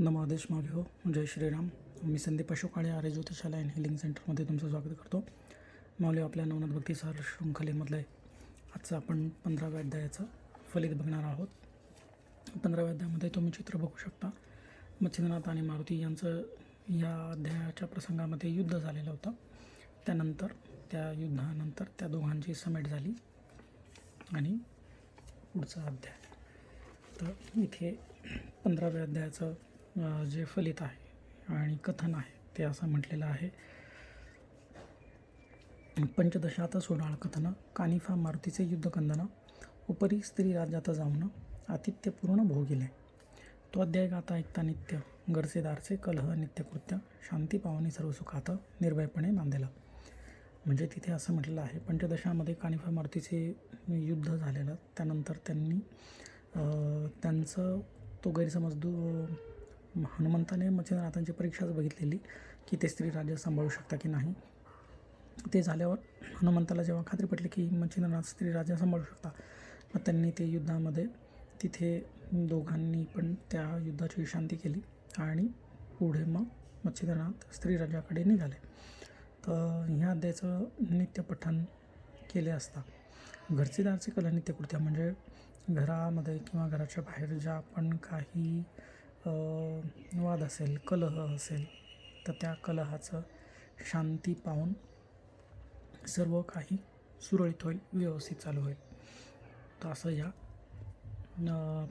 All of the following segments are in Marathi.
नमादेश आदेश माऊली हो. जय श्रीराम. मी संदीप अशोकाळे आर्य ज्योतिषालय अँड हिलिंग सेंटरमध्ये तुमचं स्वागत करतो. माऊली आपल्या नवनाथ भक्ती सार शृंखलेमधलं आहे आजचं आपण पंधराव्या अध्यायाचं फलित बघणार आहोत. पंधराव्या अध्यायामध्ये तुम्ही चित्र बघू शकता. मच्छिंद्रनाथ आणि मारुती यांचं या अध्यायाच्या प्रसंगामध्ये युद्ध झालेलं होतं. त्यानंतर त्या युद्धानंतर त्या दोघांची समेट झाली. आणि पुढचा अध्याय. तर इथे पंधराव्या अध्यायाचं जे फलित आहे आणि कथन आहे ते असं म्हटलेलं आहे. पंचदशात सोडाळ कथन कानिफा मारुतीचे युद्धकंदनं उपरी स्त्री राज्यात जाऊन आतिथ्यपूर्ण भोगिले तो अध्याय गाता ऐकता नित्य गरजेदारचे कलह नित्यकृत्य शांती पावनी सर्व सुखात निर्भयपणे नांदेला. म्हणजे तिथे असं म्हटलेलं आहे पंचदशामध्ये कानिफा मारुतीचे युद्ध झालेलं त्यानंतर त्यांनी त्यांचं तो गैरसमज दू हनुमंताने मच्छिंद्रनाथांची परीक्षाच बघितलेली की ते स्त्री राज्य सांभाळू शकता की नाही. ते झाल्यावर हनुमंताला जेव्हा खात्री पटली की मच्छिंद्रनाथ स्त्री राज्य सांभाळू शकता मग त्यांनी ते युद्धामध्ये तिथे दोघांनी पण त्या युद्धाची शांती केली आणि पुढे मग मच्छिंद्रनाथ स्त्री राज्याकडे निघाले. तर ह्या अध्यायाचं नित्यपठन केले असता घरचे दारचे कला नित्यकृत्या म्हणजे घरामध्ये किंवा घराच्या बाहेर ज्या पण काही वाद असेल कलह असेल तर त्या कलहाचं शांती पाहून सर्व काही सुरळीत होईल व्यवस्थित चालू होईल. तर असं या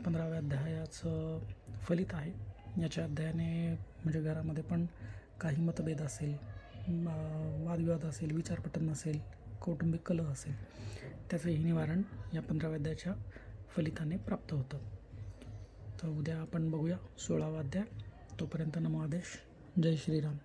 पंधराव्या अध्यायाचं फलित आहे. याच्या अध्यायाने म्हणजे घरामध्ये पण काही मतभेद असेल वादविवाद असेल विचारपटन असेल कौटुंबिक कलह असेल त्याचंही निवारण या पंधराव्या अध्यायाच्या फलिताने प्राप्त होतं. तर उद्या आपण बघूया सोळावा अध्याय. तोपर्यंत नमो आदेश. जय श्रीराम.